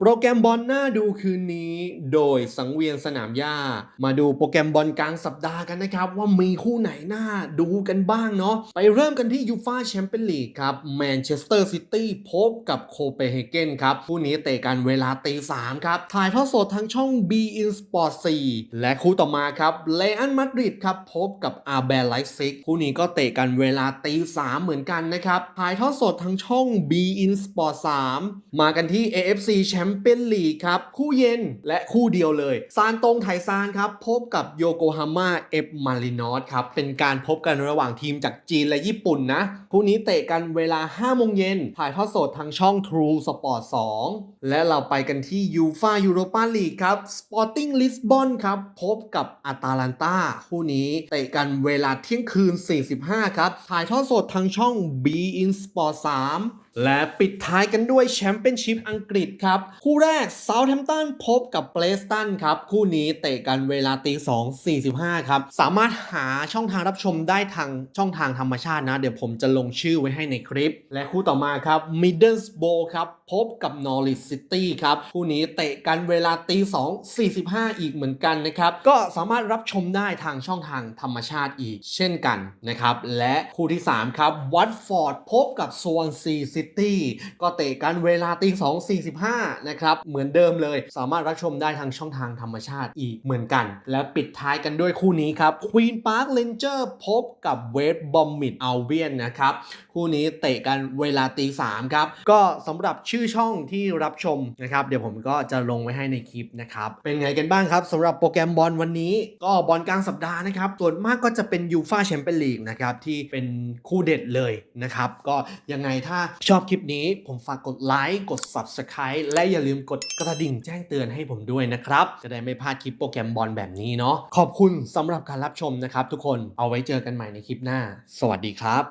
โปรแกรมบอลน่าดูคืนนี้โดยสังเวียนสนามหญ้า มาดูโปรแกรมบอลกลางสัปดาห์กันนะครับ ว่ามีคู่ไหนน่าดูกันบ้างเนาะไปเริ่มกันที่ยูฟาแชมเปี้ยนลีกครับแมนเชสเตอร์ซิตี้พบกับโคเปนเฮเกนครับคู่นี้เตะกันเวลาตีสามครับ ถ่ายทอดสดทางช่อง B in Sport 4 และคู่ต่อมาครับเลอันมาดริดครับพบกับอาร์เบลไลซิกคู่นี้ก็เตะกันเวลาตีสามเหมือนกันนะครับถ่ายทอดสดทางช่อง B in Sport 3 มากันที่ AFC แชมเปี้ยนลีกครับ คู่เย็นและคู่เดียวเลย ซานตงไทซานครับ พบกับโยโกฮาม่าเอฟมารินอสครับ เป็นการพบกันระหว่างทีมจากจีนและญี่ปุ่นนะ คู่นี้เตะกันเวลา 5 โมงเย็นถ่ายทอดสดทางช่อง True Sport 2 และเราไปกันที่ยูฟายูโรปาลีกครับ Sporting Lisbon ครับ พบกับอาตาลันตาคู่นี้เตะกันเวลาเที่ยงคืน 45 ครับถ่ายทอดสดทางช่อง B in Sport 3 และปิดท้ายกันด้วยแชมเปี้ยนชิพอังกฤษครับ คู่แรกเซาท์แฮมป์ตันพบกับเบรสตันครับ คู่นี้เตะกันเวลาตี2 45ครับ สามารถหาช่องทางรับชมได้ทางช่องทางธรรมชาตินะ เดี๋ยวผมจะลงชื่อไว้ให้ในคลิป และคู่ต่อมาครับมิดเดิลสโบครับพบกับนอริ c ซิตี้ครับ คู่นี้เตะกันเวลาตี2 45อีกเหมือนกันนะครับ ก็สามารถรับชมได้ทางช่องทางธรรมชาติอีกเช่นกันนะครับและคู่ที่3ครับวัตฟอร์ดพบกับ s วอนซีซิตี้ก็เตะกันเวลาตี2 45นะครับเหมือนเดิมเลย สามารถรับชมได้ทางช่องทางธรรมชาติอีกเหมือนกัน และปิดท้ายกันด้วยคู่นี้ครับควีนพาร์คเลนเจอร์พบกับเวสบอมมิดอัลเวียนนะครับคู่นี้เตะกันเวลาตีสามครับก็สำหรับชื่อช่องที่รับชมนะครับเดี๋ยวผมก็จะลงไว้ให้ในคลิปนะครับเป็นไงกันบ้างครับสำหรับโปรแกรมบอลวันนี้ ก็บอลกลางสัปดาห์นะครับส่วนมากก็จะเป็นยูฟาแชมเปี้ยนลีกนะครับที่เป็นคู่เด็ดเลยนะครับก็ยังไงถ้าชอบคลิปนี้ผมฝากกดไลค์กด Subscribe และอย่าลืมกดกระดิ่งแจ้งเตือนให้ผมด้วยนะครับ จะได้ไม่พลาดคลิปโปรแกรมบอลแบบนี้เนาะขอบคุณสำหรับการรับชมนะครับทุกคนเอาไว้เจอกันใหม่ในคลิปหน้า สวัสดีครับ